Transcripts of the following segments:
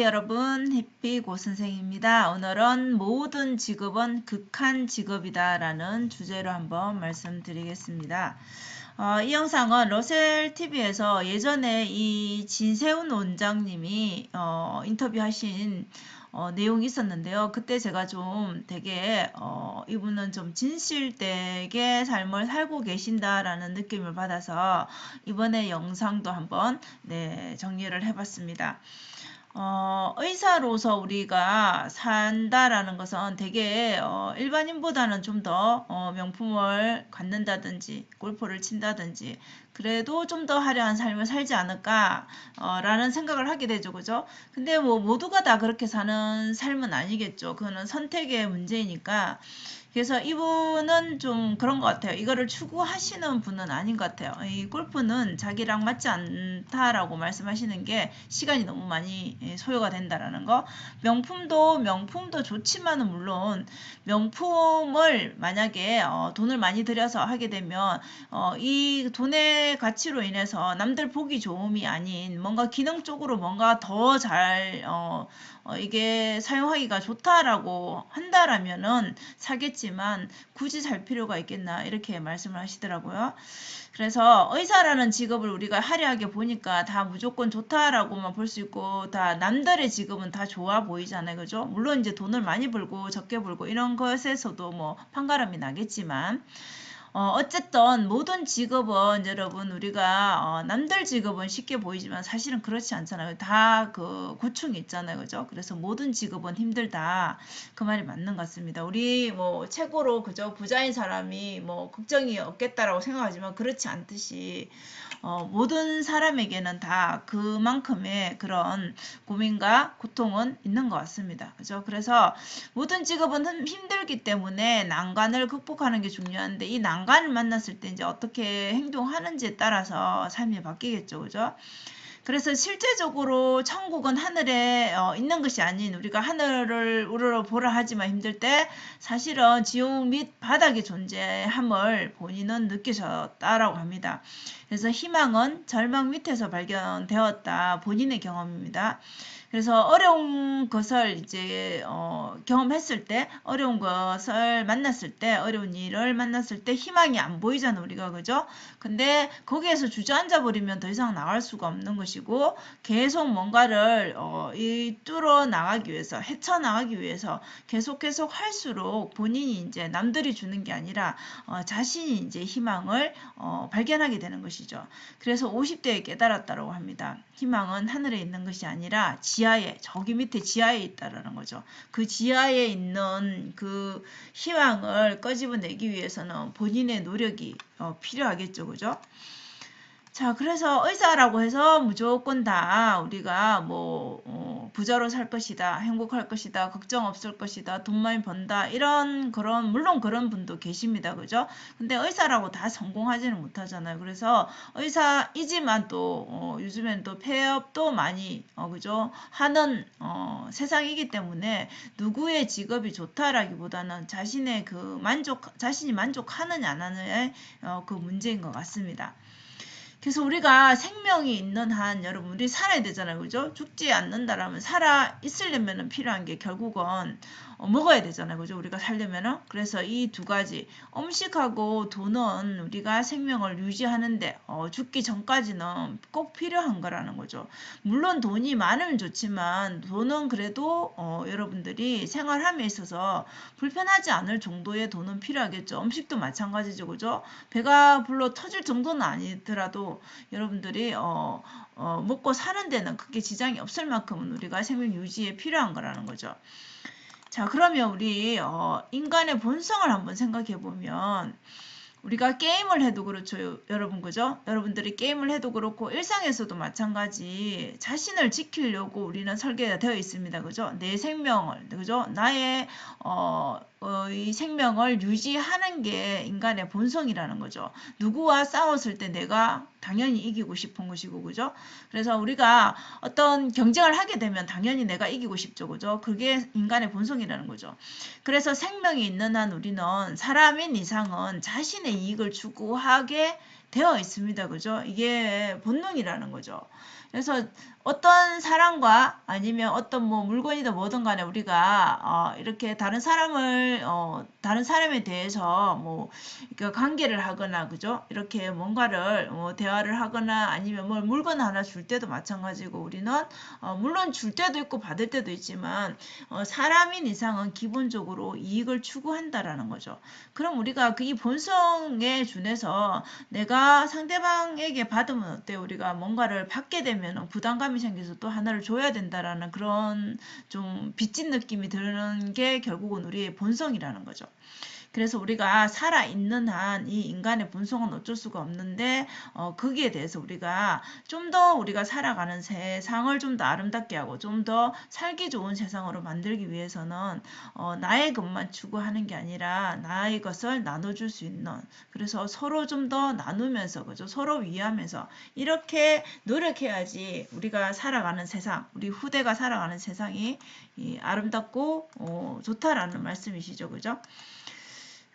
여러분. 해피고 선생입니다. 오늘은 모든 직업은 극한 직업이다 라는 주제로 한번 말씀드리겠습니다. 어, 이 영상은 러셀 TV에서 예전에 이 진세훈 원장님이 어, 인터뷰하신 어, 내용이 있었는데요. 그때 제가 좀 되게 어, 이분은 좀 진실되게 삶을 살고 계신다라는 느낌을 받아서 이번에 영상도 한번 네, 정리를 해봤습니다. 어, 의사로서 우리가 산다라는 것은 되게 어, 일반인보다는 좀 더 어, 명품을 갖는다든지 골프를 친다든지 그래도 좀 더 화려한 삶을 살지 않을까 어, 라는 생각을 하게 되죠. 그죠? 근데 뭐 모두가 다 그렇게 사는 삶은 아니겠죠. 그거는 선택의 문제이니까 그래서 이분은 좀 그런 것 같아요. 이거를 추구하시는 분은 아닌 것 같아요. 이 골프는 자기랑 맞지 않다라고 말씀하시는 게 시간이 너무 많이 예, 소요가 된다라는 거. 명품도 명품도 좋지만은 물론 명품을 만약에 어, 돈을 많이 들여서 하게 되면 어, 이 돈의 가치로 인해서 남들 보기 좋음이 아닌 뭔가 기능적으로 뭔가 더잘 어, 어, 이게 사용하기가 좋다라고 한다라면은 사겠지만 굳이 살 필요가 있겠나 이렇게 말씀을 하시더라고요. 그래서 의사라는 직업을 우리가 화려하게 보니까 다 무조건 좋다라고만 볼 수 있고 다 남들의 직업은 다 좋아 보이잖아요. 그죠? 물론 이제 돈을 많이 벌고 적게 벌고 이런 것에서도 뭐 판가름이 나겠지만 어, 어쨌든 모든 직업은 여러분 우리가 어, 남들 직업은 쉽게 보이지만 사실은 그렇지 않잖아요. 다 그 고충이 있잖아요. 그죠? 그래서 모든 직업은 힘들다. 그 말이 맞는 것 같습니다. 우리 뭐 최고로 그죠? 부자인 사람이 뭐 걱정이 없겠다라고 생각하지만 그렇지 않듯이 어, 모든 사람에게는 다 그만큼의 그런 고민과 고통은 있는 것 같습니다. 그죠? 그래서 모든 직업은 힘들기 때문에 난관을 극복하는 게 중요한데 이 난관 을 만났을 때 이제 어떻게 행동하는지에 따라서 삶이 바뀌겠죠. 그죠? 그래서 실제적으로 천국은 하늘에 어, 있는 것이 아닌 우리가 하늘을 우러러 보라 하지만 힘들 때 사실은 지옥 및 바닥의 존재함을 본인은 느끼셨다라고 합니다. 그래서 희망은 절망 밑에서 발견되었다 본인의 경험입니다. 그래서 어려운 것을 이제 어, 경험했을 때 어려운 것을 만났을 때 어려운 일을 만났을 때 희망이 안 보이잖아 우리가 그죠? 근데 거기에서 주저앉아 버리면 더 이상 나갈 수가 없는 것이고 계속 뭔가를 어, 이 뚫어 나가기 위해서 헤쳐 나가기 위해서 계속 계속 할수록 본인이 이제 남들이 주는 게 아니라 어, 자신이 이제 희망을 어, 발견하게 되는 것이죠. 그래서 50대에 깨달았다고 합니다. 희망은 하늘에 있는 것이 아니라 지 지하에 저기 밑에 지하에 있다라는 거죠. 그 지하에 있는 그 희망을 꺼집어내기 위해서는 본인의 노력이 어, 필요하겠죠, 그죠? 자, 그래서 의사라고 해서 무조건 다 우리가 뭐 어, 부자로 살 것이다, 행복할 것이다, 걱정 없을 것이다, 돈 많이 번다 이런 그런 물론 그런 분도 계십니다, 그죠? 근데 의사라고 다 성공하지는 못하잖아요. 그래서 의사이지만 또 어, 요즘엔 또 폐업도 많이 어, 그죠? 하는 어, 세상이기 때문에 누구의 직업이 좋다라기보다는 자신의 그 만족, 자신이 만족하느냐 안 하느냐의 어, 그 문제인 것 같습니다. 그래서 우리가 생명이 있는 한 여러분 우리 살아야 되잖아요. 그죠? 죽지 않는다라면 살아 있으려면 필요한 게 결국은 어, 먹어야 되잖아요. 그죠? 우리가 살려면은. 그래서 이 두 가지. 음식하고 돈은 우리가 생명을 유지하는데, 어, 죽기 전까지는 꼭 필요한 거라는 거죠. 물론 돈이 많으면 좋지만, 돈은 그래도, 어, 여러분들이 생활함에 있어서 불편하지 않을 정도의 돈은 필요하겠죠. 음식도 마찬가지죠. 그죠? 배가 불러 터질 정도는 아니더라도, 여러분들이, 어, 어, 먹고 사는 데는 크게 지장이 없을 만큼은 우리가 생명 유지에 필요한 거라는 거죠. 자, 그러면 우리 어, 인간의 본성을 한번 생각해 보면 우리가 게임을 해도 그렇죠, 여러분 그죠? 여러분들이 게임을 해도 그렇고 일상에서도 마찬가지 자신을 지키려고 우리는 설계가 되어 있습니다, 그죠? 내 생명을, 그죠? 나의 어, 어, 이 생명을 유지하는 게 인간의 본성이라는 거죠. 누구와 싸웠을 때 내가 당연히 이기고 싶은 것이고, 그죠? 그래서 우리가 어떤 경쟁을 하게 되면 당연히 내가 이기고 싶죠, 그죠? 그게 인간의 본성이라는 거죠. 그래서 생명이 있는 한 우리는 사람인 이상은 자신의 이익을 추구하게 되어 있습니다. 그죠? 이게 본능이라는 거죠. 그래서 어떤 사람과 아니면 어떤 뭐 물건이든 뭐든 간에 우리가 어 이렇게 다른 사람을 어 다른 사람에 대해서 뭐 그러니까 관계를 하거나 그죠? 이렇게 뭔가를 뭐 대화를 하거나 아니면 뭘 물건 하나 줄 때도 마찬가지고 우리는 어 물론 줄 때도 있고 받을 때도 있지만 어 사람인 이상은 기본적으로 이익을 추구한다라는 거죠. 그럼 우리가 그 이 본성에 준해서 내가 상대방에게 받으면 어때? 우리가 뭔가를 받게 되면 부담감이 생겨서 또 하나를 줘야 된다라는 그런 좀 빚진 느낌이 드는 게 결국은 우리의 본성이라는 거죠. 그래서 우리가 살아있는 한 이 인간의 본성은 어쩔 수가 없는데 어, 거기에 대해서 우리가 좀 더 우리가 살아가는 세상을 좀 더 아름답게 하고 좀 더 살기 좋은 세상으로 만들기 위해서는 어, 나의 것만 추구하는 게 아니라 나의 것을 나눠줄 수 있는 그래서 서로 좀 더 나누면서 그죠? 서로 위하면서 이렇게 노력해야지 우리가 살아가는 세상 우리 후대가 살아가는 세상이 이, 아름답고 어, 좋다라는 말씀이시죠 그죠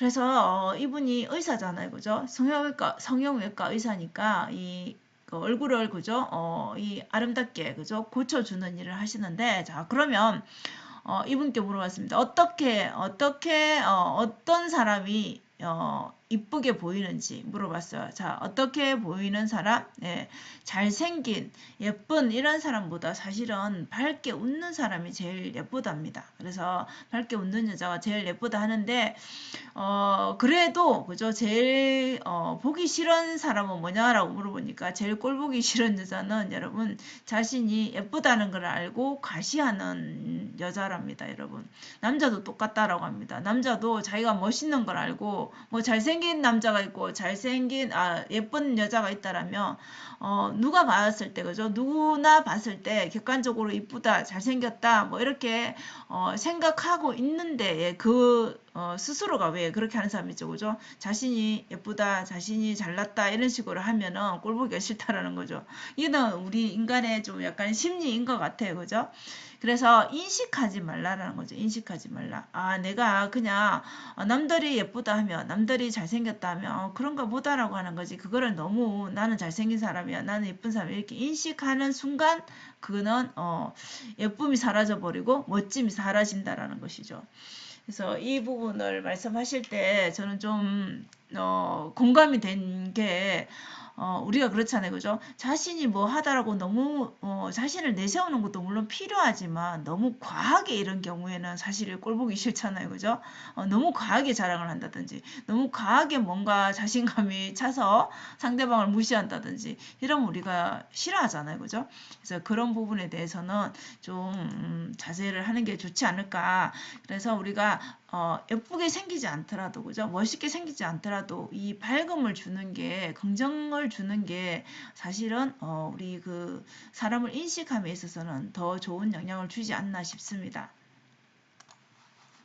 그래서 어, 이분이 의사잖아요, 그죠? 성형외과 성형외과 의사니까 이 그 얼굴을 그죠? 어, 이 아름답게 그죠? 고쳐주는 일을 하시는데 자 그러면 어, 이분께 물어봤습니다. 어떻게 어떻게 어, 어떤 사람이 어, 이쁘게 보이는지 물어봤어요. 자, 어떻게 보이는 사람? 예, 잘생긴, 예쁜 이런 사람보다 사실은 밝게 웃는 사람이 제일 예쁘답니다. 그래서 밝게 웃는 여자가 제일 예쁘다 하는데, 어, 그래도, 그죠? 제일, 어, 보기 싫은 사람은 뭐냐라고 물어보니까 제일 꼴 보기 싫은 여자는 여러분 자신이 예쁘다는 걸 알고 과시하는 여자랍니다, 여러분. 남자도 똑같다라고 합니다. 남자도 자기가 멋있는 걸 알고 뭐 잘생 잘생긴 남자가 있고 잘생긴 아 예쁜 여자가 있다라면 어 누가 봤을 때 그죠 누구나 봤을 때 객관적으로 이쁘다 잘생겼다 뭐 이렇게 어 생각하고 있는데 그 어, 스스로가 왜 그렇게 하는 사람이 있죠, 그죠? 자신이 예쁘다, 자신이 잘났다 이런 식으로 하면은 꼴보기가 싫다라는 거죠. 이는 우리 인간의 좀 약간 심리인 것 같아요, 그죠? 그래서 인식하지 말라라는 거죠. 인식하지 말라. 아, 내가 그냥 어, 남들이 예쁘다 하면, 남들이 잘생겼다 하면 어, 그런가 보다라고 하는 거지. 그거를 너무 나는 잘생긴 사람이야, 나는 예쁜 사람이야 이렇게 인식하는 순간 그거는 어, 예쁨이 사라져 버리고 멋짐이 사라진다라는 것이죠. 그래서 이 부분을 말씀하실 때 저는 좀 어, 공감이 된게 어, 우리가 그렇잖아요. 그죠? 자신이 뭐 하다라고 너무 어, 자신을 내세우는 것도 물론 필요하지만 너무 과하게 이런 경우에는 사실 꼴보기 싫잖아요. 그죠? 어, 너무 과하게 자랑을 한다든지 너무 과하게 뭔가 자신감이 차서 상대방을 무시한다든지 이러면 우리가 싫어하잖아요. 그죠? 그래서 그런 부분에 대해서는 좀 음, 자제를 하는 게 좋지 않을까. 그래서 우리가 어, 예쁘게 생기지 않더라도 그죠 멋있게 생기지 않더라도 이 밝음을 주는 게 긍정을 주는 게 사실은 어, 우리 그 사람을 인식함에 있어서는 더 좋은 영향을 주지 않나 싶습니다.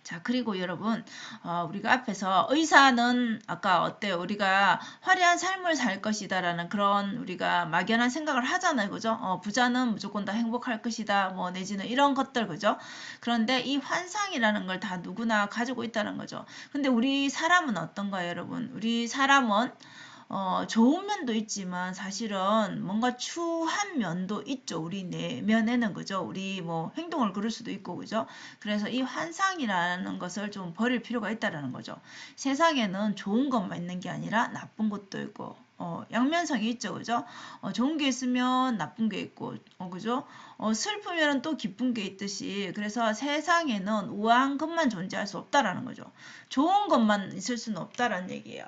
자, 그리고 여러분, 어, 우리가 앞에서 의사는 아까 어때요? 우리가 화려한 삶을 살 것이다 라는 그런 우리가 막연한 생각을 하잖아요. 그죠? 어, 부자는 무조건 다 행복할 것이다. 뭐, 내지는 이런 것들, 그죠? 그런데 이 환상이라는 걸 다 누구나 가지고 있다는 거죠. 근데 우리 사람은 어떤가요, 여러분? 우리 사람은 어, 좋은 면도 있지만 사실은 뭔가 추한 면도 있죠. 우리 내면에는 그죠. 우리 뭐 행동을 그럴 수도 있고 그죠. 그래서 이 환상이라는 것을 좀 버릴 필요가 있다라는 거죠. 세상에는 좋은 것만 있는 게 아니라 나쁜 것도 있고 어, 양면성이 있죠, 그죠? 어, 좋은 게 있으면 나쁜 게 있고, 어, 그죠? 어, 슬프면 또 기쁜 게 있듯이, 그래서 세상에는 우아한 것만 존재할 수 없다라는 거죠. 좋은 것만 있을 수는 없다라는 얘기예요.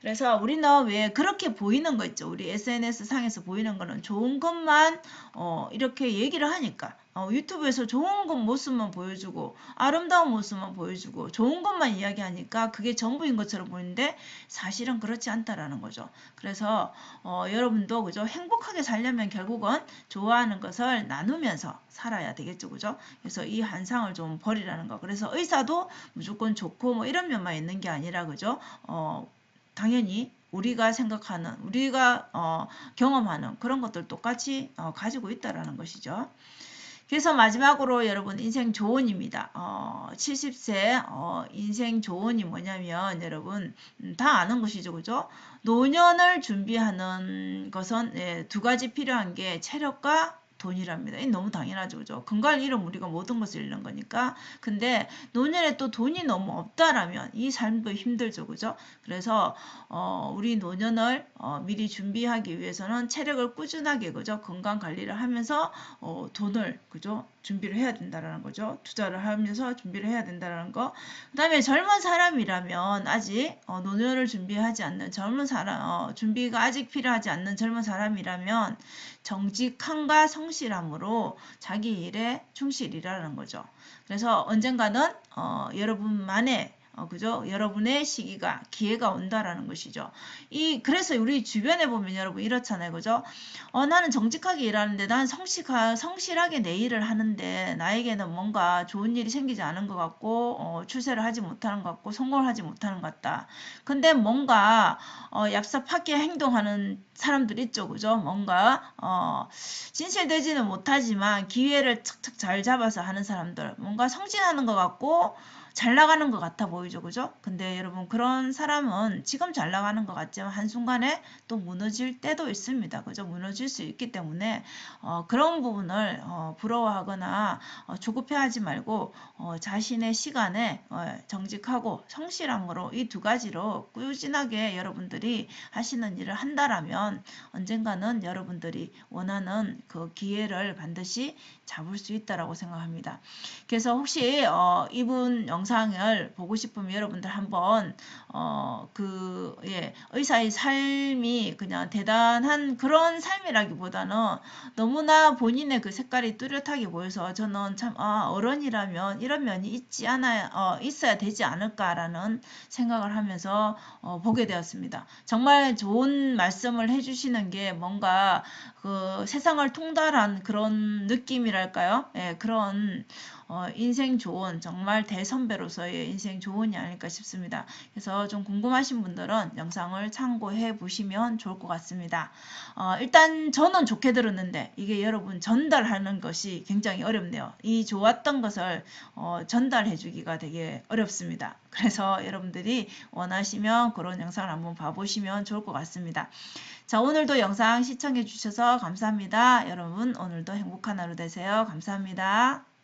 그래서 우리는 왜 그렇게 보이는 거 있죠. 우리 SNS 상에서 보이는 거는 좋은 것만 어, 이렇게 얘기를 하니까 어, 유튜브에서 좋은 것 모습만 보여주고 아름다운 모습만 보여주고 좋은 것만 이야기하니까 그게 전부인 것처럼 보이는데 사실은 그렇지 않다라는 거죠. 그래서 어, 여러분도 그죠 행복하게 살려면 결국은 좋아하는 것을 나누면서 살아야 되겠죠, 그죠? 그래서 이 한상을 좀 버리라는 거. 그래서 의사도 무조건 좋고 뭐 이런 면만 있는 게 아니라 그죠? 어, 당연히 우리가 생각하는 우리가 어, 경험하는 그런 것들 똑같이 어, 가지고 있다라는 것이죠. 그래서 마지막으로 여러분 인생 조언입니다. 어, 70세 어, 인생 조언이 뭐냐면 여러분 음, 다 아는 것이죠, 그죠? 노년을 준비하는 것은 예, 두 가지 필요한 게 체력과 돈이랍니다. 이 너무 당연하죠. 그죠? 건강을 잃으면 우리가 모든 것을 잃는 거니까. 근데 노년에 또 돈이 너무 없다라면 이 삶도 힘들죠. 그죠? 그래서 어, 우리 노년을 어, 미리 준비하기 위해서는 체력을 꾸준하게 그죠? 건강 관리를 하면서 어, 돈을 그죠? 준비를 해야 된다라는 거죠. 투자를 하면서 준비를 해야 된다라는 거. 그다음에 젊은 사람이라면 아직 어, 노년을 준비하지 않는 젊은 사람 어, 준비가 아직 필요하지 않는 젊은 사람이라면 정직함과 성실함으로 자기 일에 충실이라는 거죠. 그래서 언젠가는 어, 여러분만의 어, 그죠? 여러분의 시기가 기회가 온다라는 것이죠. 이 그래서 우리 주변에 보면 여러분 이렇잖아요, 그죠? 어, 나는 정직하게 일하는데 난 성실하, 성실하게 내 일을 하는데 나에게는 뭔가 좋은 일이 생기지 않은 것 같고 어, 출세를 하지 못하는 것 같고 성공을 하지 못하는 것 같다. 근데 뭔가 어, 얍삽하게 행동하는 사람들 있죠, 그죠? 뭔가 어, 진실되지는 못하지만 기회를 착착 잘 잡아서 하는 사람들, 뭔가 성진하는 것 같고. 잘 나가는 것 같아 보이죠, 그죠? 근데 여러분 그런 사람은 지금 잘 나가는 것 같지만 한순간에 또 무너질 때도 있습니다, 그죠? 무너질 수 있기 때문에 어, 그런 부분을 어, 부러워하거나 어, 조급해하지 말고 어, 자신의 시간에 어, 정직하고 성실함으로 이 두 가지로 꾸준하게 여러분들이 하시는 일을 한다라면 언젠가는 여러분들이 원하는 그 기회를 반드시 잡을 수 있다라고 생각합니다. 그래서 혹시 어, 이분 영상을 보고 싶으면 여러분들 한번 어, 그 예, 의사의 삶이 그냥 대단한 그런 삶이라기보다는 너무나 본인의 그 색깔이 뚜렷하게 보여서 저는 참 아, 어른이라면 이런 면이 있지 않아 어, 있어야 되지 않을까라는 생각을 하면서 어, 보게 되었습니다. 정말 좋은 말씀을 해주시는 게 뭔가 그 세상을 통달한 그런 느낌이랄까요? 예, 그런 어, 인생 조언 정말 대선배로서의 인생 조언이 아닐까 싶습니다. 그래서 좀 궁금하신 분들은 영상을 참고해 보시면 좋을 것 같습니다. 어, 일단 저는 좋게 들었는데 이게 여러분 전달하는 것이 굉장히 어렵네요. 이 좋았던 것을 어, 전달해 주기가 되게 어렵습니다. 그래서 여러분들이 원하시면 그런 영상을 한번 봐보시면 좋을 것 같습니다. 자, 오늘도 영상 시청해 주셔서 감사합니다. 여러분, 오늘도 행복한 하루 되세요. 감사합니다.